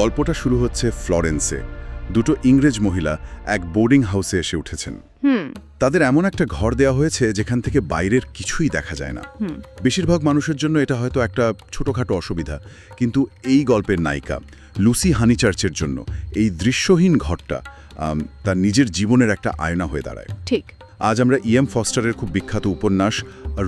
গল্পটা শুরু হচ্ছে ফ্লরেন্সে। দুটো ইংরেজ মহিলা এক বোর্ডিং হাউসে এসে উঠেছেন। তাদের এমন একটা ঘর দেওয়া হয়েছে যেখান থেকে বাইরের কিছুই দেখা যায় না। বেশিরভাগ মানুষের জন্য এটা হয়তো একটা ছোটোখাটো অসুবিধা। কিন্তু এই গল্পের নায়িকা লুসি হানিচার্চের জন্য এই দৃশ্যহীন ঘরটা তার নিজের জীবনের একটা আয়না হয়ে দাঁড়ায়। ঠিক। আজ আমরা ইএম ফস্টারের খুব বিখ্যাত উপন্যাস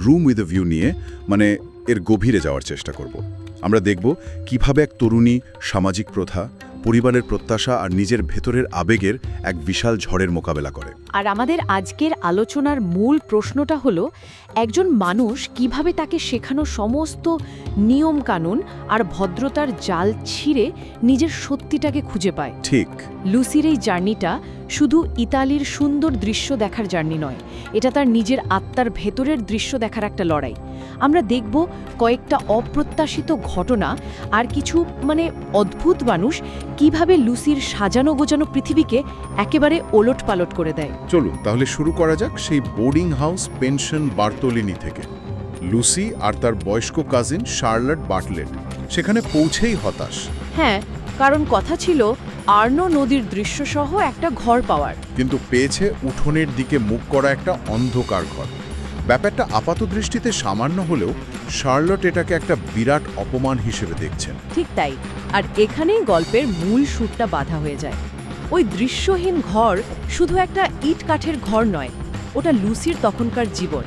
রুম উইথ ভিউ নিয়ে মানে এর গভীরে যাওয়ার চেষ্টা করব। আমরা দেখব কীভাবে এক তরুণী সামাজিক প্রথা পরিবারের প্রত্যাশা আর নিজের ভেতরের আবেগের এক বিশাল ঝড়ের মোকাবেলা করে। আর আমাদের আজকের আলোচনার মূল প্রশ্নটা হলো একজন মানুষ কীভাবে তাকে শেখানো সমস্ত নিয়ম কানুন আর ভদ্রতার জাল ছিঁড়ে নিজের সত্যিটাকে খুঁজে পায়। ঠিক। লুসির এই জার্নিটা শুধু ইতালির সুন্দর দৃশ্য দেখার জার্নি নয় এটা তার নিজের আত্মার ভেতরের দৃশ্য দেখার একটা লড়াই। আমরা দেখব কয়েকটা অপ্রত্যাশিত ঘটনা আর কিছু মানে অদ্ভুত মানুষ কীভাবে লুসির সাজানো গোজানো পৃথিবীকে একেবারে ওলট পালট করে দেয়। চলুন তাহলে শুরু করা যাক সেই বোর্ডিং হাউস পেনশন বার্তোলিনি থেকে। লুসি আর তার বয়স্ক কাজিন শার্লট বাটলেট সেখানে পৌঁছেই হতাশ। হ্যাঁ কারণ কথা ছিল আর্নো নদীর দৃশ্যসহ একটা ঘর পাওয়ার। কিন্তু পেয়েছে উঠোনের দিকে মুখ করা একটা অন্ধকার ঘর। ব্যাপারটা আপাত দৃষ্টিতে সামান্য হলেও শার্লট এটাকে একটা বিরাট অপমান হিসেবে দেখছেন। ঠিক তাই। আর এখানেই গল্পের মূল সুরটা বাধা হয়ে যায়। ওই দৃশ্যহীন ঘর শুধু একটা ইট কাঠের ঘর নয় ওটা লুসির তখনকার জীবন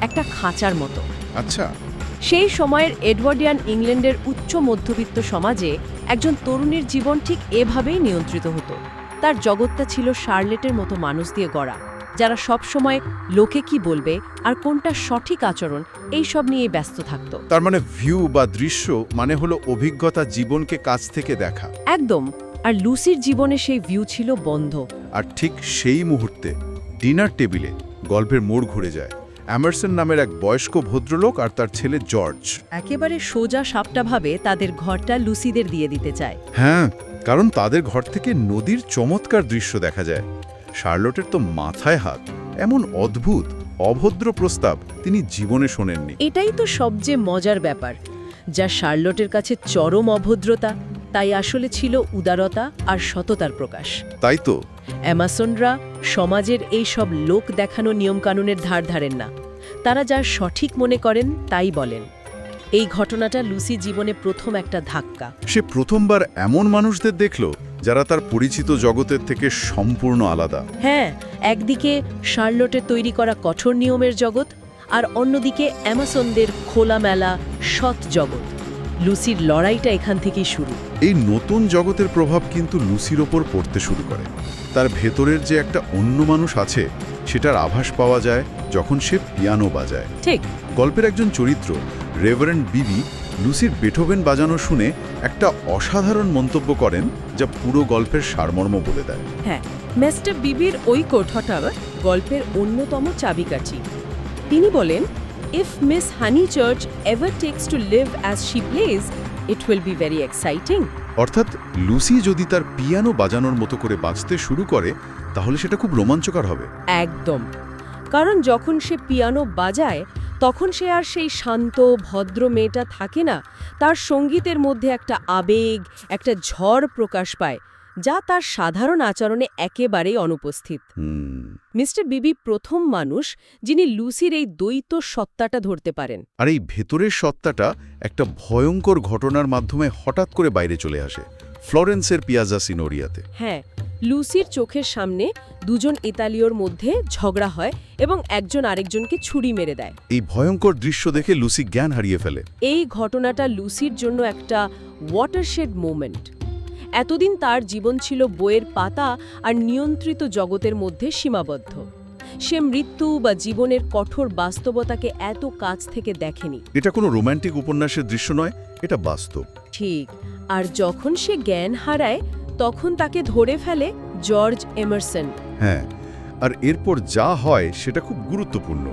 একটা খাঁচার মতো। আচ্ছা। সেই সময়ের এডওয়ার্ডিয়ান ইংল্যান্ডের উচ্চ মধ্যবিত্ত সমাজে একজন তরুণীর জীবন ঠিক এভাবেই নিয়ন্ত্রিত হতো। তার জগৎটা ছিল শার্লেটের মতো মানুষ দিয়ে গড়া যারা সব সময় লোকে কি বলবে আর কোনটা সঠিক আচরণ এই সব নিয়ে ব্যস্ত থাকতো। তার মানে ভিউ বা দৃশ্য মানে হলো অভিজ্ঞতা জীবনকে কাছ থেকে দেখা। একদম আর লুসির জীবনে সেই ভিউ ছিল বন্ধ। আর ঠিক সেই মুহূর্তে ডিনার টেবিলে গল্পের মোড় ঘুরে যায়। অ্যামারসন নামের এক বয়স্ক ভদ্রলোক আর তার ছেলে জর্জ। একেবারে সোজা সাপটাভাবে তাদের ঘরটা লুসিদের দিয়ে দিতে চায়। হ্যাঁ কারণ তাদের ঘর থেকে নদীর চমৎকার দৃশ্য দেখা যায়। শার্লটের তো মাথায় হাত। এমন অদ্ভুত অভদ্র প্রস্তাব তিনি জীবনে শোনেননি। এটাই তো সবচেয়ে মজার ব্যাপার যা শার্লটের কাছে চরম অভদ্রতা। তাই আসলে ছিল উদারতা আর সততার প্রকাশ। তাই তো। অ্যামাসনরা সমাজের এই সব লোক দেখানো নিয়মকানুনের ধার ধারেন না। তারা যা সঠিক মনে করেন তাই বলেন। এই ঘটনাটা লুসি জীবনে প্রথম একটা ধাক্কা। সে প্রথমবার এমন মানুষদের দেখল যারা তার পরিচিত জগতের থেকে সম্পূর্ণ আলাদা। হ্যাঁ একদিকে শার্লটের তৈরি করা কঠোর নিয়মের জগৎ আর অন্যদিকে অ্যামাসনদের খোলামেলা সৎ জগৎ। লুসির লড়াইটা এখান থেকেই শুরু। এই নতুন জগতের প্রভাব কিন্তু লুসির ওপর পড়তে শুরু করে। তার ভেতরের যে একটা অন্য মানুষ আছে সেটার আভাস পাওয়া যায় যখন সে পিয়ানো বাজায়। ঠিক। গল্পের একজন চরিত্র রেভারেন্ড বিবি লুসির বেটোভেন বাজানো শুনে একটা অসাধারণ মন্তব্য করেন যা পুরো গল্পের সারমর্ম বলে দেয়। হ্যাঁ মিস্টার বিবির ওই কোঠাটা গল্পের অন্যতম চাবিকাঠি। তিনি বলেন Miss Honeychurch ever takes to live as she plays it will be very exciting অর্থাৎ লুসি যদি তার পিয়ানো বাজানোর মতো করে বাজতে শুরু করে তাহলে সেটা খুব রোমাঞ্চকর হবে। একদম। কারণ যখন সে পিয়ানো বাজায় তখন সে আর সেই শান্ত ভদ্র মেয়েটা থাকে না তার সঙ্গীতের মধ্যে একটা আবেগ একটা ঝড় প্রকাশ পায়। যা তার সাধারণ আচরণে একেবারেই অনুপস্থিত। মিস্টার বিবি প্রথম মানুষ যিনি লুসির এই দ্বৈত সত্তাটা ধরতে পারেন। আর এই ভেতরের সত্তাটা একটা ভয়ঙ্কর ঘটনার মাধ্যমে হঠাৎ করে বাইরে চলে আসে ফ্লোরেন্সের পিয়াজা সিনোরিয়াতে। হ্যাঁ লুসির চোখের সামনে দুজন ইতালীয়র মধ্যে ঝগড়া হয় এবং একজন আরেকজনকে ছুরি মেরে দেয়। এই ভয়ঙ্কর দৃশ্য দেখে লুসি জ্ঞান হারিয়ে ফেলে। এই ঘটনাটা লুসির জন্য একটা ওয়াটারশেড মোমেন্ট এতদিন তার জীবন ছিল বইয়ের পাতা আর নিয়ন্ত্রিত জগতের মধ্যে সীমাবদ্ধ। সে মৃত্যু বা জীবনের কঠোর বাস্তবতাকে এত কাছ থেকে দেখেনি। এটা কোনো রোমান্টিক উপন্যাসের দৃশ্য নয় এটা বাস্তব। ঠিক আর যখন সে জ্ঞান হারায় তখন তাকে ধরে ফেলে জর্জ এমারসন। হ্যাঁ আর এরপর যা হয় সেটা খুব গুরুত্বপূর্ণ।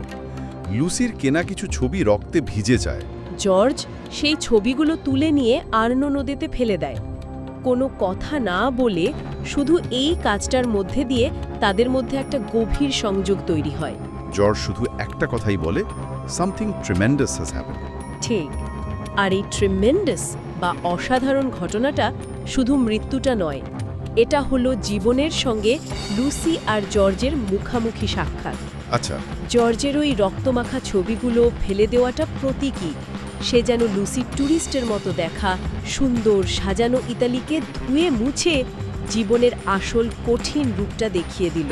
লুসির কেনা কিছু ছবি রক্তে ভিজে যায়। জর্জ সেই ছবিগুলো তুলে নিয়ে আর্নো নদীতে ফেলে দেয়। কোনো কথা না বলে শুধু এই কাজটার মধ্যে দিয়ে তাদের মধ্যে একটা গভীর সংযোগ তৈরি হয়। জর্জ শুধু একটা কথাই বলে সামথিং ট্রিমেন্ডাস হ্যাজ হ্যাপেন ঠিক। আর এই ট্রিমেন্ডাস বা অসাধারণ ঘটনাটা শুধু মৃত্যুটা নয় এটা হলো জীবনের সঙ্গে লুসি আর জর্জের মুখামুখি সাক্ষাৎ। আচ্ছা। জর্জের ওই রক্তমাখা ছবিগুলো ফেলে দেওয়াটা প্রতীকী। সে যেন লুসি ট্যুরিস্টের মতো দেখা সুন্দর সাজানো ইতালিকে ধুয়ে মুছে জীবনের আসল কঠিন রূপটা দেখিয়ে দিল।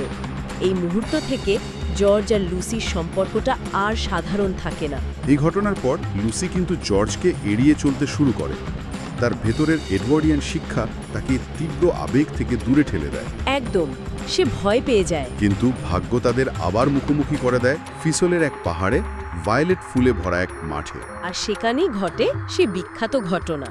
এই মুহূর্ত থেকে জর্জ আর লুসির সম্পর্কটা আর সাধারণ থাকে না। এই ঘটনার পর লুসি কিন্তু জর্জকে এড়িয়ে চলতে শুরু করে। তার ভেতরের এডওয়ার্ডিয়ান শিক্ষা তাকে তীব্র আবেগ থেকে দূরে ঠেলে দেয়। একদম সে ভয় পেয়ে যায়। কিন্তু ভাগ্য তাদের আবার মুখোমুখি করে দেয় ফিসলের এক পাহাড়ে। ভায়োলেট ফুলে ভরা এক মাঠে। আর সেখানেই ঘটে সে বিখ্যাত ঘটনা।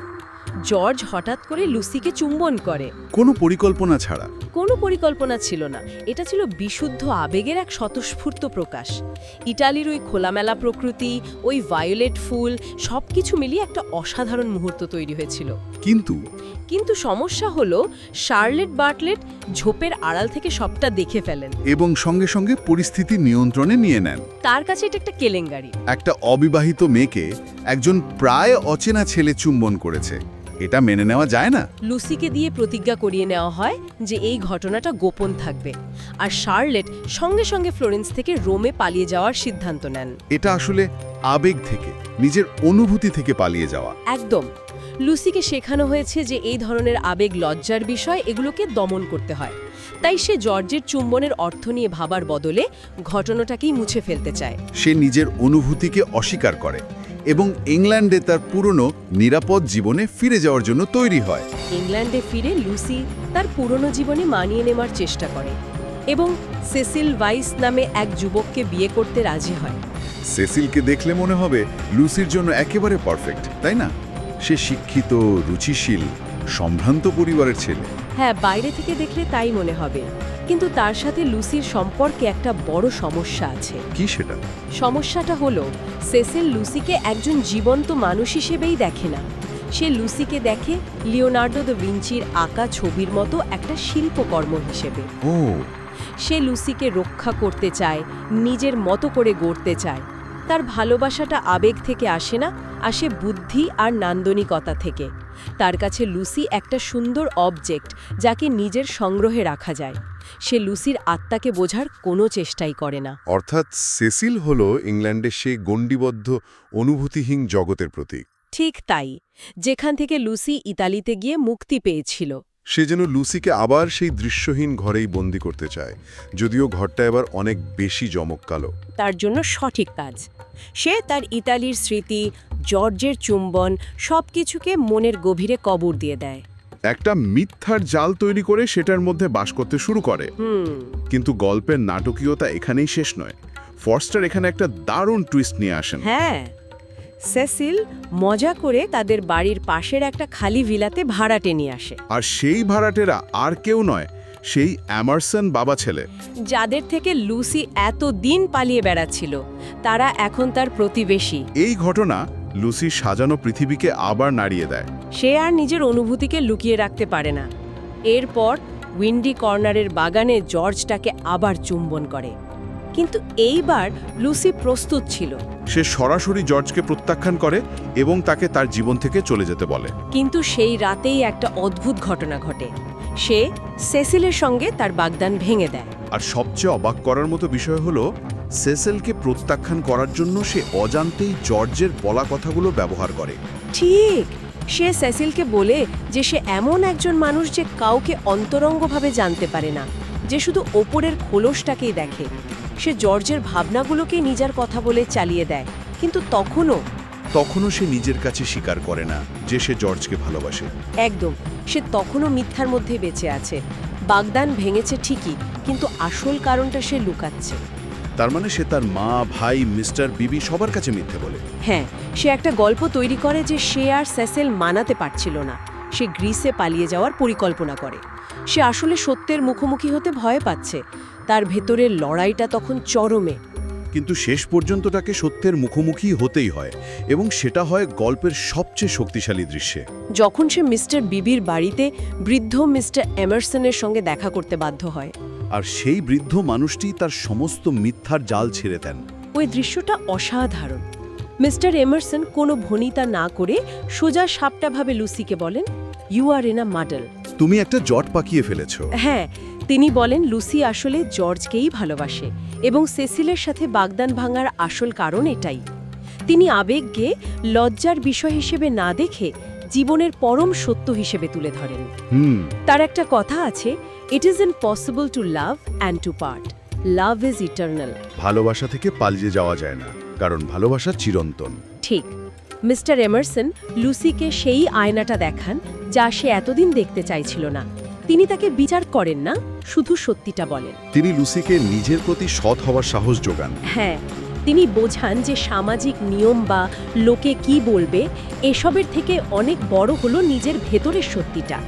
জর্জ হঠাৎ করে লুসিকে চুম্বন করে। কোনো পরিকল্পনা ছাড়া কোনো পরিকল্পনা ছিল না। এটা ছিল বিশুদ্ধ আবেগের এক স্বতঃস্ফূর্ত প্রকাশ। ইটালির ওই খোলামেলা প্রকৃতি ওই ভায়োলেট ফুল সব কিছু মিলিয়ে একটা অসাধারণ মুহূর্ত তৈরি হয়েছিল। কিন্তু? কিন্তু সমস্যা হলো শার্লেট বার্টলেট ঝোপের আড়াল থেকে সবটা দেখে ফেলেন। এবং সঙ্গে সঙ্গে পরিস্থিতি নিয়ন্ত্রণে নিয়ে নেন। তার কাছে এটা একটা কেলেঙ্গারি। একটা অবিবাহিত মেয়েকে একজন প্রায় অচেনা ছেলে চুম্বন করেছে। এটা মেনে নেওয়া যায় না। লুসিকে দিয়ে প্রতিজ্ঞা করিয়ে নেওয়া হয় যে এই ঘটনাটা গোপন থাকবে। আর শার্লেট সঙ্গে সঙ্গে ফ্লোরেন্স থেকে রোমে পালিয়ে যাওয়ার সিদ্ধান্ত নেন। এটা আসলে আবেগ থেকে নিজের অনুভূতি থেকে পালিয়ে যাওয়া। একদম। লুসিকে শেখানো হয়েছে যে এই ধরনের আবেগ লজ্জার বিষয় এগুলোকে দমন করতে হয়। তাই সে জর্জের চুম্বনের অর্থ নিয়ে ভাবার বদলে ঘটনাটাকেই মুছে ফেলতে চায়। সে নিজের অনুভূতিকে অস্বীকার করে। এবং ইংল্যান্ডে তার পুরনো নিরাপদ জীবনে ফিরে যাওয়ার জন্য তৈরি হয়। ইংল্যান্ডে ফিরে লুসি তার পুরনো জীবনে মানিয়ে নেওয়ার চেষ্টা করে এবং সেসিল ভাইস নামে এক যুবককে বিয়ে করতে রাজি হয়। সেসিলকে দেখলে মনে হবে লুসির জন্য একেবারে পারফেক্ট তাই না? সে শিক্ষিত রুচিশীল সম্ভ্রান্ত পরিবারের ছেলে। হ্যাঁ বাইরে থেকে দেখলে তাই মনে হবে। কিন্তু তার সাথে লুসির সম্পর্কে একটা বড় সমস্যা আছে। কি সেটা? সমস্যাটা হলো সেসেল লুসিকে একজন জীবন্ত মানুষ হিসেবেই দেখে না। সে লুসিকে দেখে লিওনার্ডো দ্য ভিঞ্চির আঁকা ছবির মতো একটা শিল্পকর্ম হিসেবে। ও। সে লুসিকে রক্ষা করতে চায় নিজের মতো করে গড়তে চায়। তার ভালোবাসাটা আবেগ থেকে আসে না আসে বুদ্ধি আর নান্দনিকতা থেকে। তার কাছে লুসি একটা সুন্দর অবজেক্ট যাকে নিজের সংগ্রহে রাখা যায়। সে লুসির আত্মাকে বোঝার কোনো চেষ্টাই করে না। অর্থাৎ সেসিল হল ইংল্যান্ডের সেই গণ্ডিবদ্ধ অনুভূতিহীন জগতের প্রতীক। ঠিক তাই যেখান থেকে লুসি ইতালিতে গিয়ে মুক্তি পেয়েছিল। সে যেন লুসিকে আবার সেই দৃশ্যহীন ঘরেই বন্দি করতে চায় যদিও ঘরটা এবার অনেক বেশি জমককালো। তার জন্য সঠিক কাজ। সে তার ইতালির স্মৃতি জর্জের চুম্বন সব কিছুকে মনের গভীরে কবর দিয়ে দেয়। একটা মিথ্যার জাল তৈরি করে সেটার মধ্যে বাস করতে শুরু করে। কিন্তু গল্পের নাটকীয়তা এখানেই শেষ নয়। ফরস্টার এখানে একটা দারুণ টুইস্ট নিয়ে আসেন। হ্যাঁ। সেসিল মজা করে তাদের বাড়ির পাশের একটা খালি ভিলাতে ভাড়াটে নিয়ে আসে। আর সেই ভাড়াটেরা আর কেউ নয় সেই অ্যামারসন বাবা ছেলে। যাদের থেকে লুসি এত দিন পালিয়ে বেড়াচ্ছিল তারা এখন তার প্রতিবেশী। এই ঘটনা লুসির সাজানো পৃথিবীকে আবার নাড়িয়ে দেয়। সে আর নিজের অনুভূতিকে লুকিয়ে রাখতে পারে না। এরপর উইন্ডি কর্নারের বাগানে জর্জটাকে আবার চুম্বন করে। কিন্তু এইবার লুসি প্রস্তুত ছিল। সে সরাসরি জর্জকে প্রত্যাখ্যান করে এবং তাকে তার জীবন থেকে চলে যেতে বলে। কিন্তু সেই রাতেই একটা অদ্ভুত ঘটনা ঘটে। সে সেসিলের সঙ্গে তার বাগদান ভেঙে দেয়। আর সবচেয়ে অবাক করার মতো বিষয় হলো সেসেলকে প্রত্যাখ্যান করার জন্য সে অজান্তেই জর্জের বলা কথাগুলো ব্যবহার করে। ঠিক! সে সেসিলকে বলে যে সে এমন একজন মানুষ যে কাউকে অন্তরঙ্গভাবে জানতে পারে না যে শুধু ওপরের খোলসটাকেই দেখে। সে জর্জের ভাবনাগুলোকে নিজের কথা বলে চালিয়ে দেয় কিন্তু তখনও তখনও সে নিজের কাছে স্বীকার করে না যে সে জর্জকে ভালোবাসে। একদম সে তখনও মিথ্যার মধ্যে বেঁচে আছে। বাগদান ভেঙেছে ঠিকই কিন্তু আসল কারণটা সে লুকাচ্ছে। তার মানে সে তার মা ভাই মিস্টার বিবি সবার কাছে মিথ্যে বলে। হ্যাঁ সে একটা গল্প তৈরি করে যে সে আর সেসেল মানাতে পারছিল না। সে গ্রিসে পালিয়ে যাওয়ার পরিকল্পনা করে। সে আসলে সত্যের মুখোমুখি হতে ভয় পাচ্ছে। তার ভেতরের লড়াইটা তখন চরমে। কিন্তু শেষ পর্যন্ত তাকে সত্যের মুখোমুখি হতেই হয় এবং সেটা হয় গল্পের সবচেয়ে শক্তিশালী দৃশ্যে। যখন সে মিস্টার বিবির বাড়িতে বৃদ্ধ মিস্টার এমারসনের সঙ্গে দেখা করতে বাধ্য হয়। আর সেই বৃদ্ধ মানুষটি তার সমস্ত মিথ্যার জাল ছেড়ে দেন। ওই দৃশ্যটা অসাধারণ। মিস্টার এমারসন কোনো ভনিতা না করে সোজা সাপটাভাবে লুসিকে বলেন ইউ আর ইন আ মাডল তুমি একটা জট পাকিয়ে ফেলেছ। হ্যাঁ তিনি বলেন লুসি আসলে জর্জকেই ভালোবাসে এবং সেসিলের সাথে বাগদান ভাঙার আসল কারণ এটাই। তিনি আবেগকে লজ্জার বিষয় হিসেবে না দেখে জীবনের পরম সত্য হিসেবে তুলে ধরেন। তার একটা কথা আছে it is impossible to love and to part love is eternal ভালোবাসা থেকে পালিয়ে যাওয়া যায় না কারণ ভালোবাসা চিরন্তন। ঠিক। মিস্টার এমারসন লুসিকে সেই আয়নাটা দেখান যা সে এতদিন দেখতে চাইছিল না। তিনি তাকে বিচার করেন না শুধু সত্যিটা বলেন। তিনি লুসিকে নিজের প্রতি সৎ হওয়ার সাহস যোগান। হ্যাঁ তিনি বোঝান যে সামাজিক নিয়ম বা লোকে কি বলবে এসবের থেকে অনেক বড় হলো নিজের ভেতরের সত্যিটা।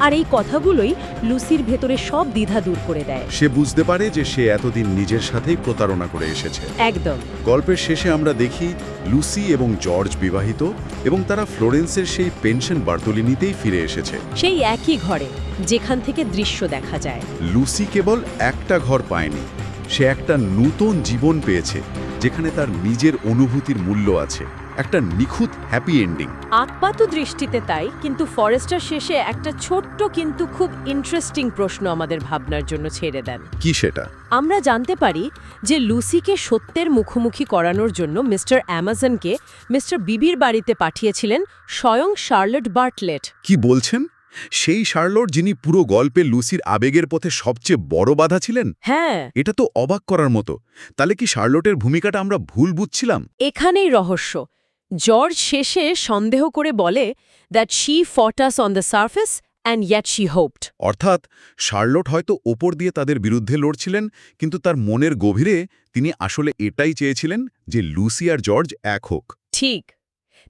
আর এই কথাগুলোই লুসির ভেতরে সব দ্বিধা দূর করে দেয়। সে বুঝতে পারে যে সে এতদিন নিজের সাথেই প্রতারণা করে এসেছে। একদম। গল্পের শেষে আমরা দেখি লুসি এবং জর্জ বিবাহিত এবং তারা ফ্লোরেন্সের সেই পেনশন বার্তলিনিতেই ফিরে এসেছে। সেই একই ঘরে যেখান থেকে দৃশ্য দেখা যায়। লুসি কেবল একটা ঘর পায়নি সে একটা নূতন জীবন পেয়েছে যেখানে তার নিজের অনুভূতির মূল্য আছে। একটা নিখুঁত হ্যাপি এন্ডিং। আতপাত দৃষ্টিতে তাই কিন্তু ফরেস্টার শেষে একটা ছোট্ট কিন্তু খুব ইন্টারেস্টিং প্রশ্ন আমাদের ভাবনার জন্য ছেড়ে দেন। কি সেটা? আমরা জানতে পারি যে লুসিকে সত্যের মুখোমুখি করানোর জন্য মিস্টার অ্যামাজনকে মিস্টার বিবির বাড়িতে পাঠিয়েছিলেন স্বয়ং শার্লট বার্টলেট। কি বলছেন? সেই শার্লট যিনি পুরো গল্পে লুসির আবেগের পথে সবচেয়ে বড় বাধা ছিলেন? হ্যাঁ। এটা তো অবাক করার মতো। তাহলে কি শার্লটের ভূমিকাটা আমরা ভুল বুঝছিলাম? এখানেই রহস্য। জর্জ শেষে সন্দেহ করে বলে that she fought on the surface and yet she hoped অর্থাৎ শার্লট হয়তো ওপর দিয়ে তাদের বিরুদ্ধে লড়ছিলেন কিন্তু তার মনের গভীরে তিনি আসলে এটাই চেয়েছিলেন যে লুসি আর জর্জ এক হোক। ঠিক।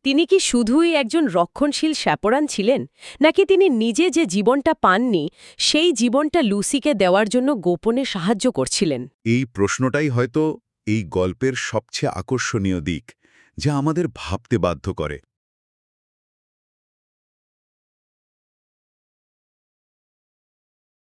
তিনি কি শুধুই একজন রক্ষণশীল স্যাপরান ছিলেন নাকি তিনি নিজে যে জীবনটা পাননি সেই জীবনটা লুসিকে দেওয়ার জন্য গোপনে সাহায্য করছিলেন? এই প্রশ্নটাই হয়তো এই গল্পের সবচেয়ে আকর্ষণীয় দিক। যা আমাদের ভাবতে বাধ্য করে।